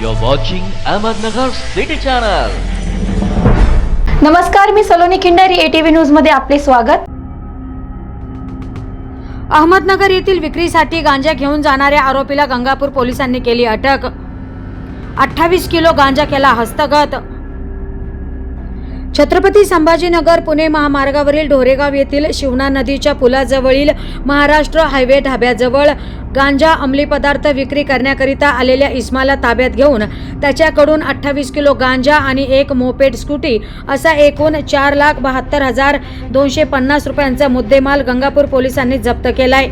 You're watching Ahmednagar City Channel. नमस्कार मी Saloni Khindari ATV न्यूजमध्ये आपले स्वागत. अहमदनगर येथील विक्रीसाठी गांजा घेऊन जाणाऱ्या आरोपीला गंगापूर पोलिसांनी केली अटक. अठ्ठावीस किलो गांजा केला हस्तगत. छत्रपती संभाजीनगर पुणे महामार्गावरील ढोरेगाव येथील शिवना नदीच्या पुलाजवळील महाराष्ट्र हायवे ढाब्याजवळ गांजा अंमली पदार्थ विक्री करण्याकरिता आलेल्या इस्माला ताब्यात घेऊन त्याच्याकडून अठ्ठावीस किलो गांजा आणि एक मोपेड स्कूटी असा एकूण चार लाख बहात्तर हजार दोनशे पन्नास रुपयांचा मुद्देमाल गंगापूर पोलिसांनी जप्त केलाय.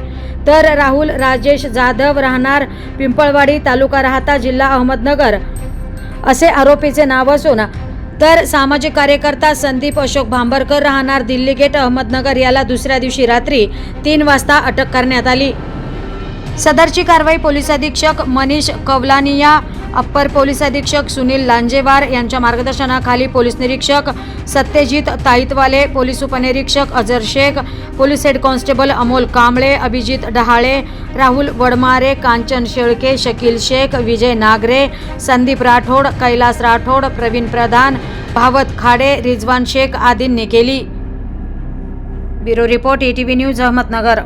तर राहुल राजेश जाधव राहणार पिंपळवाडी तालुका राहता जिल्हा अहमदनगर. असे आरोपीचे नाव असून तर सामाजिक कार्यकर्ता संदीप अशोक भांबरकर राहणार दिल्ली गेट अहमदनगर याला दुसऱ्या दिवशी रात्री तीन वाजता अटक करण्यात आली. सदरची कारवाई पोलीस अधीक्षक मनीष कवलानिया अप्पर पोलीस अधीक्षक सुनील लांजेवार यांच्या मार्गदर्शनाखाली पोलीस निरीक्षक सत्यजित ताईतवाले पोलीस उपनिरीक्षक Azar Shaikh police head constable Amol Kamble Abhijit Dahale Rahul Wadmare Kanchan Shelke Shakeel Shaikh Vijay Nagare Sandeep Rathod Kailas Rathod Pravin Pradhan Bhavat Khade Rizwan Shaikh आदींनी केली. Bureau report ETV news Ahmednagar.